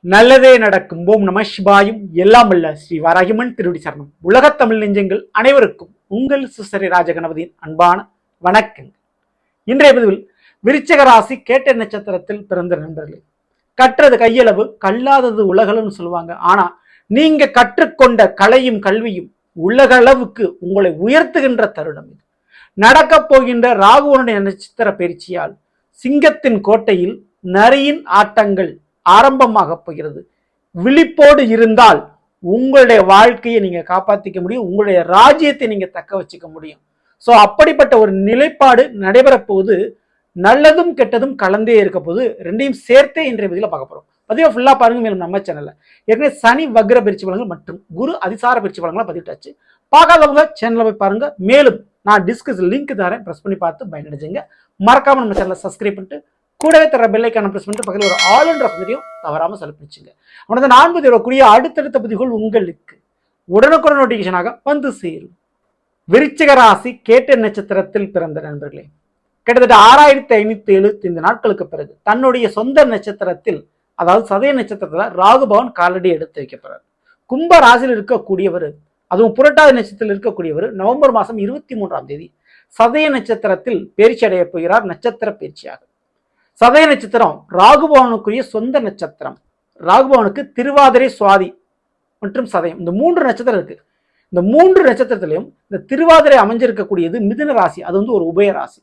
நல்லதே நடக்கும். ஓம் நம சிவாயும். எல்லாம் அல்ல ஸ்ரீ வராகிமன் திருடி சரணம். உலகத் தமிழ் நெஞ்சங்கள் அனைவருக்கும் உங்கள் சுசரி ராஜகணபதியின் அன்பான வணக்கங்கள். இன்றைய பதிவில் விருச்சக ராசி கேட்ட நட்சத்திரத்தில் பிறந்த நண்பர்களே. கற்றது கையளவு கல்லாதது உலகளவுன்னு சொல்லுவாங்க. ஆனா நீங்க கற்றுக்கொண்ட கலையும் கல்வியும் உலக அளவுக்கு உங்களை உயர்த்துகின்ற தருணம் இது. நடக்கப் போகின்ற ராகுவனுடைய நட்சத்திர பயிற்சியால் சிங்கத்தின் கோட்டையில் நரியின் ஆட்டங்கள் ஆரம்பமாக போகிறது. விழிப்போடு இருந்தால் உங்களுடைய வாழ்க்கையை நீங்க காப்பாற்றிக்க முடியும். உங்களுடைய ராஜ்யத்தை நீங்க தக்க வச்சுக்க முடியும். ஸோ அப்படிப்பட்ட ஒரு நிலைப்பாடு நடைபெறப்போகுது நல்லதும் கெட்டதும் கலந்தே இருக்க போது ரெண்டையும் சேர்த்தே இன்றைய பதிவில் பார்க்க போறோம். பதிவை ஃபுல்லா பாருங்க மேலும் நம்ம சேனல்ல ஏற்கனவே சனி வக்ர பயிற்சி பலங்கள் மற்றும் குரு அதிசார பயிற்சி பலங்களாக பதிவிட்டாச்சு. பார்க்காதவங்க சேனலில் போய் பாருங்க. மேலும் நான் டிஸ்கஸ் லிங்க் தரேன். ப்ரெஸ் பண்ணி பார்த்து பயனடைஞ்சுங்க. மறக்காம நம்ம சேனலை சப்ஸ்கிரைப் பண்ணிட்டு கூடவே தர பெல்லைக்கான ப்ரெஸ் பண்ணிட்டு பக்கத்தில் ஒரு ஆல் என்ற பகுதியும் தவறாமல் செலுப்பிச்சுங்க அவனது நான் பதிவு அடுத்தடுத்த பதிவுகள் உங்களுக்கு உடனுக்குடன் நோட்டிஃபிகேஷனாக வந்து சேரும். விருச்சிக ராசி கேட்ட நட்சத்திரத்தில் பிறந்த நண்பர்களே கிட்டத்தட்ட ஆறாயிரத்தி ஐநூத்தி எழுபத்தி ஐந்து நாட்களுக்கு பிறகு தன்னுடைய சொந்த நட்சத்திரத்தில் அதாவது சதய நட்சத்திரத்தில் ராகுபவன் காலடி எடுத்து வைக்கப்படுறார். கும்ப ராசியில் இருக்கக்கூடியவர் அதுவும் புரட்டாதி நட்சத்திரத்தில் இருக்கக்கூடியவர் நவம்பர் மாதம் இருபத்தி மூன்றாம் தேதி சதய நட்சத்திரத்தில் பேர்ச்சி அடைய போகிறார் நட்சத்திர பயிற்சியாக சதய நட்சத்திரம் ராகுபவனுக்குரிய சொந்த நட்சத்திரம். ராகுபவனுக்கு திருவாதிரை சுவாதி மற்றும் சதயம். இந்த மூன்று நட்சத்திரம் இருக்கு. இந்த மூன்று நட்சத்திரத்திலையும் இந்த திருவாதிரை அமைஞ்சிருக்கக்கூடியது மிதுன ராசி அது வந்து ஒரு உபய ராசி.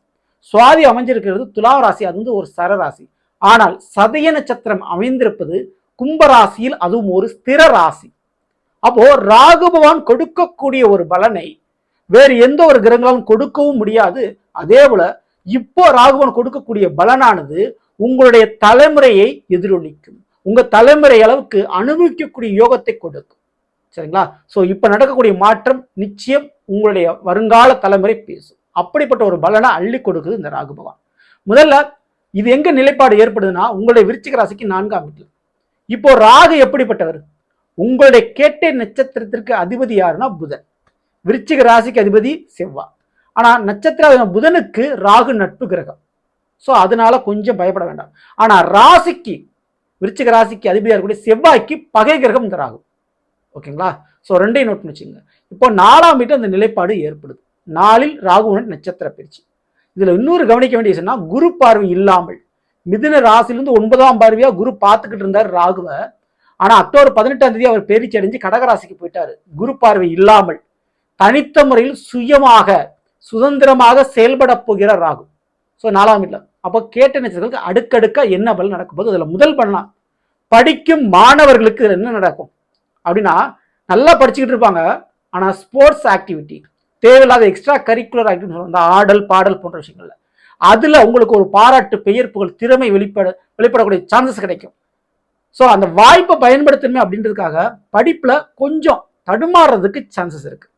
சுவாதி அமைஞ்சிருக்கிறது துலா ராசி அது வந்து ஒரு சரராசி ஆனால் சதய நட்சத்திரம் அமைந்திருப்பது கும்பராசியில் அதுவும் ஒரு ஸ்திர ராசி. அப்போ ராகு பகவான் கொடுக்கக்கூடிய ஒரு பலனை வேறு எந்த ஒரு கிரகங்களாலும் கொடுக்கவும் முடியாது. அதே போல இப்போ ராகுவன் கொடுக்கக்கூடிய பலனானது உங்களுடைய தலைமுறையை எதிரொலிக்கும். உங்க தலைமுறை அளவுக்கு அனுபவிக்கக்கூடிய யோகத்தை கொடுக்கும். சரிங்களா? ஸோ இப்போ நடக்கக்கூடிய மாற்றம் நிச்சயம் உங்களுடைய வருங்கால தலைமுறை பேசும். அப்படிப்பட்ட ஒரு பலனை அள்ளி கொடுக்குது இந்த ராகு பகவான். முதல்ல இது எங்க நிலைப்பாடு ஏற்படுதுன்னா உங்களுடைய விருச்சிக ராசிக்கு நான்காம் வீட்டில் இப்போ ராகு எப்படிப்பட்டவர்? உங்களுடைய கேட்டை நட்சத்திரத்திற்கு அதிபதி யாருன்னா புதன். விருச்சிக ராசிக்கு அதிபதி செவ்வாய். ஆனால் நட்சத்திர புதனுக்கு ராகு நட்பு கிரகம். ஸோ அதனால கொஞ்சம் பயப்பட வேண்டாம். ஆனால் ராசிக்கு விருச்சிக ராசிக்கு அதிபதியாக இருக்கக்கூடிய செவ்வாய்க்கு பகை கிரகம் இந்த ராகு. ஓகேங்களா? ஸோ ரெண்டையும் நோட் பண்ணிச்சுங்க இப்போ நாலாம் வீட்டு அந்த நிலைப்பாடு ஏற்படுது. நாளில் ராகுவன் நட்சத்திர பயிற்சி இதில் இன்னொரு கவனிக்க வேண்டிய விஷயம்னா குரு பார்வை இல்லாமல். மிதுன ராசிலிருந்து ஒன்பதாம் பார்வையாக குரு பார்த்துக்கிட்டு இருந்தார் ராகுவை. ஆனால் அக்டோபர் பதினெட்டாம் தேதி அவர் பேரிச்சடைஞ்சு கடகராசிக்கு போயிட்டார். குரு பார்வை இல்லாமல். தனித்த முறையில் சுயமாக சுதந்திரமாக செயல்பட போகிற ராகு. ஸோ நாலாம் வீட்டில். அப்போ கேட்ட நட்சத்திரங்களுக்கு அடுக்கடுக்காக என்ன பலன் நடக்கும்போது அதில் முதல் பண்ணலாம் படிக்கும் மாணவர்களுக்கு இதுல என்ன நடக்கும்? அப்படின்னா நல்லா படிச்சுக்கிட்டு இருப்பாங்க. ஆனால் ஸ்போர்ட்ஸ் ஆக்டிவிட்டி தேவையில்லாத எக்ஸ்ட்ரா கரிக்குலர் ஆக்டிவிட்டி அந்த ஆடல் பாடல் போன்ற விஷயங்கள்ல. அதில் உங்களுக்கு ஒரு பாராட்டு பெயர் புகழ் திறமை வெளிப்பட வெளிப்படக்கூடிய சான்சஸ் கிடைக்கும். ஸோ அந்த வாய்ப்பை பயன்படுத்தணுமே அப்படின்றதுக்காக படிப்பில் கொஞ்சம் தடுமாறுறதுக்கு சான்சஸ் இருக்குது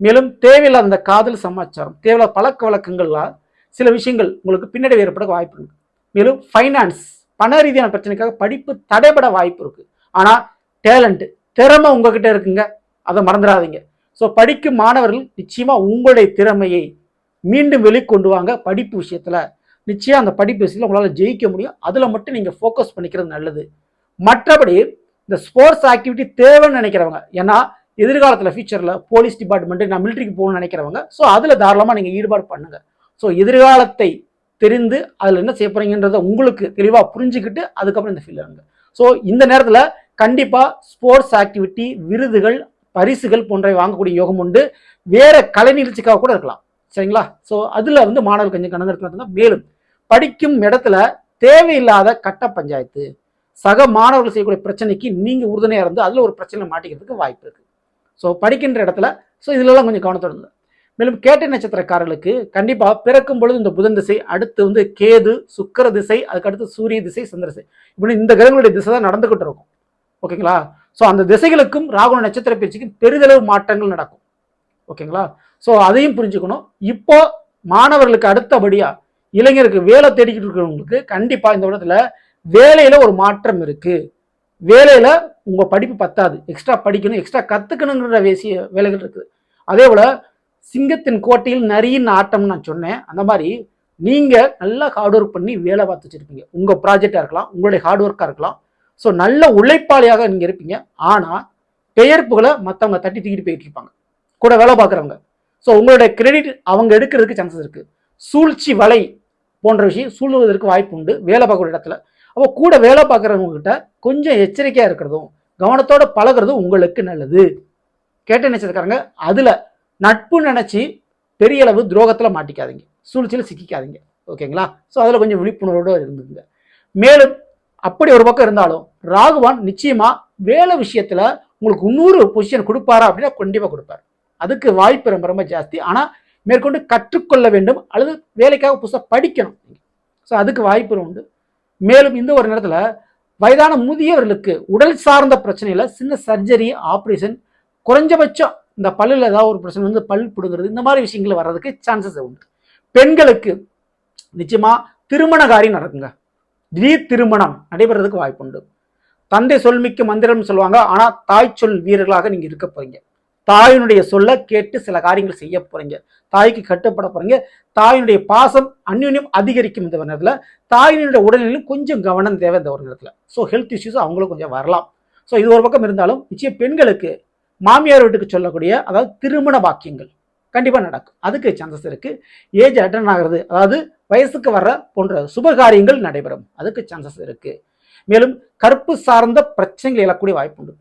மேலும் தேவையில்லாத அந்த காதல் சமாச்சாரம் தேவையில்லாத பழக்க வழக்கங்கள்லாம் சில விஷயங்கள் உங்களுக்கு பின்னடைவு ஏற்பட வாய்ப்பு இருக்கு. மேலும் ஃபைனான்ஸ் பண ரீதியான பிரச்சனைக்காக படிப்பு தடைபட வாய்ப்பு இருக்கு. ஆனால் டேலண்ட் திறமை உங்ககிட்ட இருக்குங்க. அதை மறந்துடாதீங்க. ஸோ படிக்கும் மாணவர்கள் நிச்சயமாக உங்களுடைய திறமையை மீண்டும் வெளிக்கொண்டு வாங்க படிப்பு விஷயத்தில். நிச்சயம் அந்த படிப்பு விஷயத்தில் உங்களால் ஜெயிக்க முடியும். அதில் மட்டும் நீங்கள் ஃபோக்கஸ் பண்ணிக்கிறது நல்லது. மற்றபடி இந்த ஸ்போர்ட்ஸ் ஆக்டிவிட்டி தேவைன்னு நினைக்கிறவங்க ஏன்னா எதிர்காலத்தில் ஃபியூச்சரில் போலீஸ் டிபார்ட்மெண்ட்டு நான் மிலிட்ரிக்கு போகணும்னு நினைக்கிறவங்க ஸோ அதில் தாராளமாக நீங்கள் ஈடுபாடு பண்ணுங்க. ஸோ எதிர்காலத்தை தெரிந்து அதில் என்ன செய்ய போறீங்கன்றத உங்களுக்கு தெளிவாக புரிஞ்சுக்கிட்டு அதுக்கப்புறம் இந்த ஃபீல்டு இருங்க ஸோ இந்த நேரத்தில் கண்டிப்பாக ஸ்போர்ட்ஸ் ஆக்டிவிட்டி விருதுகள் பரிசுகள் போன்றவை வாங்கக்கூடிய யோகம் உண்டு. வேறு கலை நிகழ்ச்சிக்காக கூட இருக்கலாம். சரிங்களா? ஸோ அதில் வந்து மாணவர்கள் கொஞ்சம் கணக்கு மேலும் படிக்கும் இடத்துல தேவையில்லாத கட்ட பஞ்சாயத்து சக மாணவர்கள் செய்யக்கூடிய பிரச்சனைக்கு நீங்கள் உறுதுணையாக இருந்து அதில் ஒரு பிரச்சனை மாட்டிக்கிறதுக்கு வாய்ப்பு இருக்குது ஸோ படிக்கின்ற இடத்துல ஸோ இதிலெல்லாம் கொஞ்சம் கவனத்தோடு இருங்க. மேலும் கேட்டை நட்சத்திரக்காரர்களுக்கு கண்டிப்பாக பிறக்கும் பொழுது இந்த புதன் திசை அடுத்து வந்து கேது சுக்கர திசை அதுக்கடுத்து சூரிய திசை சந்திர திசை. இப்படி இந்த கிரகங்களுடைய திசை தான் நடந்துக்கிட்டு இருக்கும். ஓகேங்களா ஸோ அந்த திசைகளுக்கும் ராகுண நட்சத்திர பயிற்சிக்கும் பெரிதளவு மாற்றங்கள் நடக்கும். ஓகேங்களா ஸோ அதையும் புரிஞ்சுக்கணும். இப்போ மாணவர்களுக்கு அடுத்தபடியாக இளைஞருக்கு வேலை தேடிக்கிட்டு இருக்கிறவங்களுக்கு கண்டிப்பாக இந்த இடத்துல வேலையில் ஒரு மாற்றம் இருக்குது வேலையில் உங்கள் படிப்பு பத்தாது. எக்ஸ்ட்ரா படிக்கணும் எக்ஸ்ட்ரா கற்றுக்கணுங்கிற வேசிய வேலைகள் இருக்குது. அதே போல் சிங்கத்தின் கோட்டையில் நரியின் ஆட்டம்னு நான் சொன்னேன். அந்த மாதிரி நீங்கள் நல்லா ஹார்ட் ஒர்க் பண்ணி வேலை பார்த்து வச்சுருப்பீங்க உங்கள் ப்ராஜெக்டாக இருக்கலாம் உங்களுடைய ஹார்ட் ஒர்க்காக இருக்கலாம். ஸோ நல்ல உழைப்பாளியாக நீங்கள் இருப்பீங்க. ஆனால் பெயர் புகழை மற்றவங்க தட்டி தூக்கிட்டு போயிட்டு இருப்பாங்க. கூட வேலை பார்க்குறவங்க. ஸோ உங்களுடைய கிரெடிட் அவங்க எடுக்கிறதுக்கு சான்சஸ் இருக்குது சூழ்ச்சி வலை போன்ற விஷயம் சூழ்வதற்கு வாய்ப்பு உண்டு. வேலை பார்க்குற இடத்துல. அப்போ கூட வேலை பார்க்குறவங்ககிட்ட கொஞ்சம் எச்சரிக்கையாக இருக்கிறதும் கவனத்தோட பழகுறதும் உங்களுக்கு நல்லது. கேட்ட நினைச்சதுக்காரங்க அதில் நட்பு நினச்சி பெரிய அளவு துரோகத்தில் மாட்டிக்காதீங்க. சூழ்ச்சியில் சிக்கிக்காதீங்க. ஓகேங்களா? ஸோ அதில் கொஞ்சம் விழிப்புணர்வோடு இருந்துங்க மேலும் அப்படி ஒரு பக்கம் இருந்தாலும் ராகுவான் நிச்சயமாக வேலை விஷயத்தில் உங்களுக்கு இன்னொரு பொசிஷன் கொடுப்பாரா அப்படின்னா கண்டிப்பாக கொடுப்பார். அதுக்கு வாய்ப்பு ரொம்ப ரொம்ப ஜாஸ்தி. ஆனால் மேற்கொண்டு கற்றுக்கொள்ள வேண்டும் அல்லது வேலைக்காக புதுசாக படிக்கணும். ஸோ அதுக்கு வாய்ப்பு உண்டு. மேலும் இந்த ஒரு நேரத்தில் வயதான முதியவர்களுக்கு உடல் சார்ந்த பிரச்சனையில் சின்ன சர்ஜரி ஆப்ரேஷன் குறைஞ்சபட்சம் இந்த பல்லில் ஏதாவது ஒரு பிரச்சனை வந்து பல் பிடுங்கிறது இந்த மாதிரி விஷயங்கள் வர்றதுக்கு சான்சஸ் உண்டு. பெண்களுக்கு நிச்சயமாக திருமண காரியம் நடக்குங்க. திடீர் திருமணம் நடைபெறதுக்கு வாய்ப்புண்டு. தந்தை சொல்மிக்க மந்திரம் சொல்லுவாங்க ஆனால் தாய் சொல் வீரர்களாக நீங்கள் இருக்க போறீங்க. தாயினுடைய சொல்ல கேட்டு சில காரியங்கள் செய்ய போறீங்க. தாய்க்கு கட்டுப்பட போறீங்க. தாயினுடைய பாசம் அந்யுன்யம் அதிகரிக்கும் இந்த நேரத்தில். தாயினுடைய உடல்நிலையும் கொஞ்சம் கவனம் தேவை இந்த ஒரு நேரத்தில். ஸோ ஹெல்த் இஷ்யூஸ் அவங்களும் கொஞ்சம் வரலாம். ஸோ இது ஒரு பக்கம் இருந்தாலும் நிச்சயம் பெண்களுக்கு மாமியார் வீட்டுக்கு சொல்லக்கூடிய அதாவது திருமண வாக்கியங்கள் கண்டிப்பாக நடக்கும். அதுக்கு சான்சஸ் இருக்குது ஏஜ் அட்டன் ஆகிறது அதாவது வயசுக்கு வர்ற போன்ற சுப காரியங்கள் நடைபெறும். அதுக்கு சான்சஸ் இருக்குது மேலும் கற்பு சார்ந்த பிரச்சனைகள் எழக்கூடிய வாய்ப்பு உண்டு.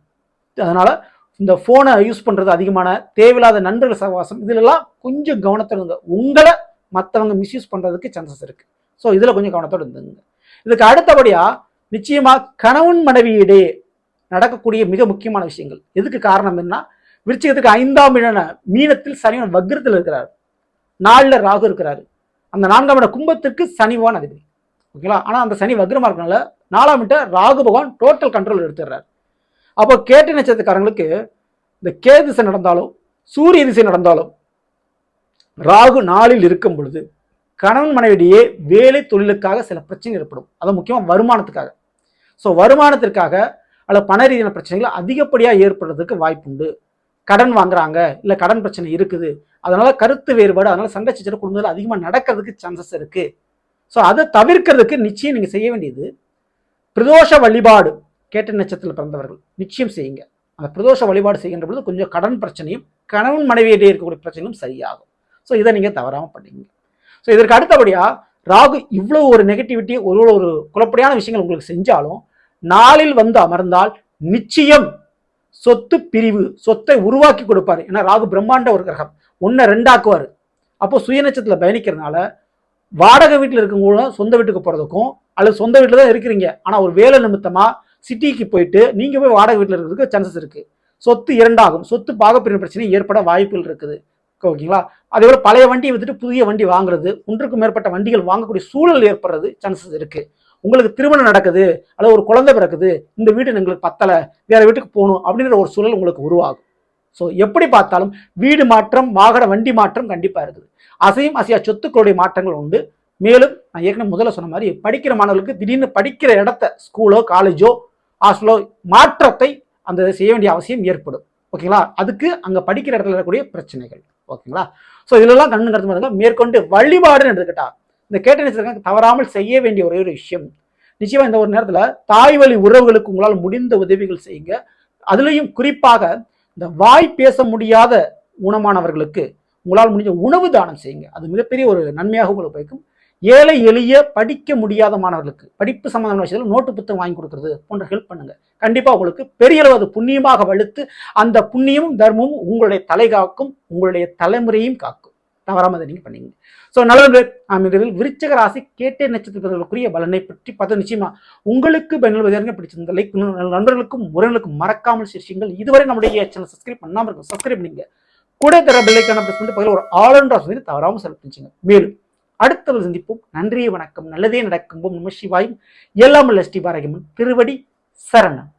அதனால் இந்த ஃபோனை யூஸ் பண்ணுறது அதிகமான தேவையில்லாத நண்பர்கள் சகவாசம். இதிலெல்லாம் கொஞ்சம் கவனத்தில் இருங்க. உங்களை மற்றவங்க மிஸ்யூஸ் பண்ணுறதுக்கு சான்சஸ் இருக்குது ஸோ இதில் கொஞ்சம் கவனத்தோடு இருந்துங்க. இதுக்கு அடுத்தபடியாக நிச்சயமாக கணவன் மனைவியிடையே நடக்கக்கூடிய மிக முக்கியமான விஷயங்கள். எதுக்கு காரணம் என்ன? விருச்சிகத்துக்கு ஐந்தாம் இழன மீனத்தில் சனிவன் வக்ரத்தில் இருக்கிறார். நாளில் ராகு இருக்கிறார். அந்த நான்காம் இட கும்பத்திற்கு சனிவான் அதிபதி. ஓகேங்களா ஆனால் அந்த சனி வக்ரமாக இருக்கனால நாலாம் இட்ட ராகு பகவான் டோட்டல் கண்ட்ரோல் எடுத்துடுறாரு. அப்போ கேட்டு நட்சத்திரக்காரங்களுக்கு இந்த கே திசை நடந்தாலும் சூரிய திசை நடந்தாலும் ராகு நாளில் இருக்கும் பொழுது கணவன் மனைவிடையே வேலை தொழிலுக்காக சில பிரச்சனை ஏற்படும். அது முக்கியமாக வருமானத்துக்காக. ஸோ வருமானத்திற்காக அல்லது பண ரீதியான பிரச்சனைகள் அதிகப்படியாக ஏற்படுறதுக்கு வாய்ப்புண்டு. கடன் வாங்குறாங்க இல்லை கடன் பிரச்சனை இருக்குது. அதனால கருத்து வேறுபாடு அதனால சண்டை சச்சரவு குடும்பத்தில் அதிகமாக நடக்கிறதுக்கு சான்சஸ் இருக்குது ஸோ அதை தவிர்க்கிறதுக்கு நிச்சயம் நீங்கள் செய்ய வேண்டியது பிரதோஷ வழிபாடு. கேட்ட நட்சத்திரத்தில் பிறந்தவர்கள் நிச்சயம் செய்யுங்க. அந்த பிரதோஷ வழிபாடு செய்கின்ற பொழுது கொஞ்சம் கடன் பிரச்சனையும் கணவன் மனைவியிடையே இருக்கக்கூடிய பிரச்சனையும் சரியாகும். ஸோ இதை நீங்கள் தவறாமல் பண்ணீங்க ஸோ இதற்கு அடுத்தபடியாக ராகு இவ்வளோ ஒரு நெகட்டிவிட்டி ஒரு ஒரு குழப்படியான விஷயங்கள் உங்களுக்கு செஞ்சாலும் நாளில் வந்து அமர்ந்தால் நிச்சயம் சொத்து பிரிவு சொத்தை உருவாக்கி கொடுப்பாரு. ஏன்னா ராகு பிரம்மாண்ட ஒரு கிரகம். ஒன்றை ரெண்டாக்குவார். அப்போ சுயநட்சத்தில் பயணிக்கிறதுனால வாடகை வீட்டில் இருக்கவங்களும் சொந்த வீட்டுக்கு போகிறதுக்கும் அல்லது சொந்த வீட்டில் தான் இருக்கிறீங்க. ஆனால் ஒரு வேலை நிமித்தமாக சிட்டிக்கு போயிட்டு நீங்கள் போய் வாடகை வீட்டில் இருக்கிறதுக்கு சான்சஸ் இருக்குது சொத்து இரண்டாகும். சொத்து பாகப்பிரிவு பிரச்சனை ஏற்பட வாய்ப்புகள் இருக்குது. ஓகேங்களா? அதே போல் பழைய வண்டியை வித்துட்டு புதிய வண்டி வாங்குறது ஒன்றுக்கும் மேற்பட்ட வண்டிகள் வாங்கக்கூடிய சூழல் ஏற்படுறது சான்சஸ் இருக்குது உங்களுக்கு திருமணம் நடக்குது அல்லது ஒரு குழந்தை பிறக்குது இந்த வீடு எங்களுக்கு பத்தலை வேறு வீட்டுக்கு போகணும் அப்படின்ற ஒரு சூழல் உங்களுக்கு உருவாகும். ஸோ எப்படி பார்த்தாலும் வீடு மாற்றம் வாகன வண்டி மாற்றம் கண்டிப்பாக இருக்குது. அசையும் அசையா சொத்துக்களுடைய மாற்றங்கள் உண்டு. மேலும் நான் ஏற்கனவே முதல்ல சொன்ன மாதிரி படிக்கிற மாணவர்களுக்கு திடீர்னு படிக்கிற இடத்த ஸ்கூலோ காலேஜோ ஆஸ்லோ மாற்றத்தை அந்த செய்ய வேண்டிய அவசியம் ஏற்படும். ஓகேங்களா? அதுக்கு அங்கே படிக்கிற இடத்துல இருக்கக்கூடிய பிரச்சனைகள். ஓகேங்களா? ஸோ இதிலெல்லாம் கண்ணு கருத்து மேற்கொண்டு வழிபாடுன்னு எடுத்துக்கிட்டா இந்த கேட்டனை தவறாமல் செய்ய வேண்டிய ஒரே ஒரு விஷயம். நிச்சயமாக இந்த ஒரு நேரத்தில் தாய் வழி உறவுகளுக்கு உங்களால் முடிந்த உதவிகள் செய்யுங்க. அதுலேயும் குறிப்பாக இந்த வாய் பேச முடியாத ஊனமானவர்களுக்கு உங்களால் முடிஞ்ச உணவு தானம் செய்யுங்க. அது மிகப்பெரிய ஒரு நன்மையாக உங்களுக்கு வைக்கும் ஏழை எளிய படிக்க முடியாத மாணவர்களுக்கு படிப்பு சம்பந்தமான விஷயத்தில் நோட்டு புத்தகம் வாங்கி கொடுக்கறது போன்ற ஹெல்ப் பண்ணுங்க. கண்டிப்பாக உங்களுக்கு பெரிய அளவு அது புண்ணியமாக வலுத்து அந்த புண்ணியமும் தர்மமும் உங்களுடைய தலை காக்கும் உங்களுடைய தலைமுறையும் காக்கும். தவறாமல் அதை நீங்கள் பண்ணீங்க ஸோ நல்லது நாம் இதில் விருச்சக ராசி கேட்டே நட்சத்திரங்களுக்குரிய பலனை பற்றி பார்த்து நிச்சயமா உங்களுக்கு பயனுள்ள பிடிச்சிருந்த லைக் நண்பர்களுக்கும் உறவுகளுக்கும் மறக்காமல் சிரிச்சிங்கள் இதுவரை நம்முடைய சேனல் சப்ஸ்கிரைப் பண்ணாமல் இருக்கும் சப்ஸ்கிரைப் பண்ணிங்க. கூட தர பெல்லைக்கான பிரஸ் பண்ணிட்டு பக்கத்தில் ஒரு அண்ட் சொல்லி தவறாமல் செலவு பண்ணிச்சுங்க மேலும் அடுத்த சந்திப்போம். நன்றி வணக்கம். நல்லதே நடக்கும் நம சிவாயும். எல்லாம் ஸ்ரீ பாரகிமன் திருவடி சரணம்.